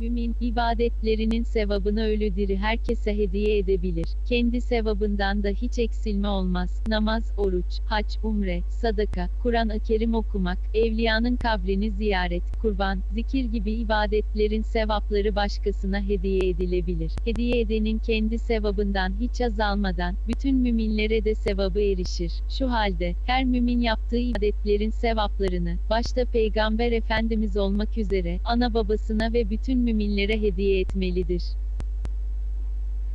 Mümin, ibadetlerinin sevabını ölü diri herkese hediye edebilir. Kendi sevabından da hiç eksilme olmaz. Namaz, oruç, hac, umre, sadaka, Kur'an-ı Kerim okumak, evliyanın kabrini ziyaret, kurban, zikir gibi ibadetlerin sevapları başkasına hediye edilebilir. Hediye edenin kendi sevabından hiç azalmadan, bütün müminlere de sevabı erişir. Şu halde, her mümin yaptığı ibadetlerin sevaplarını, başta Peygamber Efendimiz olmak üzere, ana babasına ve bütün müminlere hediye etmelidir.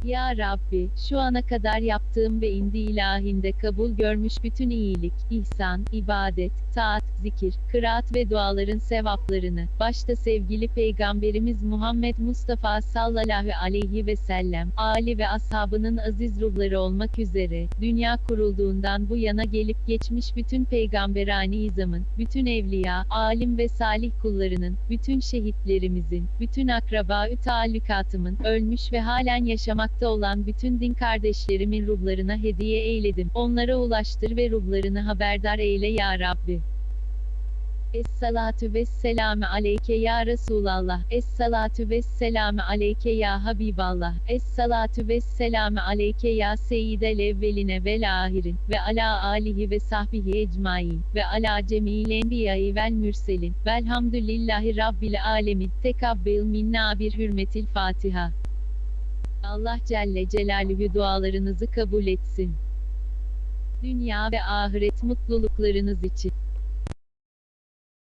Ya Rabbi, şu ana kadar yaptığım ve indi ilahinde kabul görmüş bütün iyilik, ihsan, ibadet, taat, zikir, kıraat ve duaların sevaplarını, başta sevgili Peygamberimiz Muhammed Mustafa sallallahu aleyhi ve sellem, Ali ve ashabının aziz ruhları olmak üzere, dünya kurulduğundan bu yana gelip geçmiş bütün peygamberani izamın, bütün evliya, alim ve salih kullarının, bütün şehitlerimizin, bütün akraba-ü taallukatımın, ölmüş ve halen yaşamakta olan bütün din kardeşlerimin ruhlarına hediye eyledim. Onlara ulaştır ve ruhlarını haberdar eyle ya Rabbi. Es-salatu vesselamü aleyke ya Resulallah. Es-salatu vesselamü aleyke ya Habiballah. Es-salatu vesselamü aleyke ya Seyyidel evveline vel ahirin. Ve ala alihi ve sahbihi ecmain. Ve ala cemil enbiyayı vel mürselin. Velhamdülillahi rabbil alemin. Tekabbel minna bir hürmetil Fatiha. Allah Celle Celaluhu dualarınızı kabul etsin. Dünya ve ahiret mutluluklarınız için.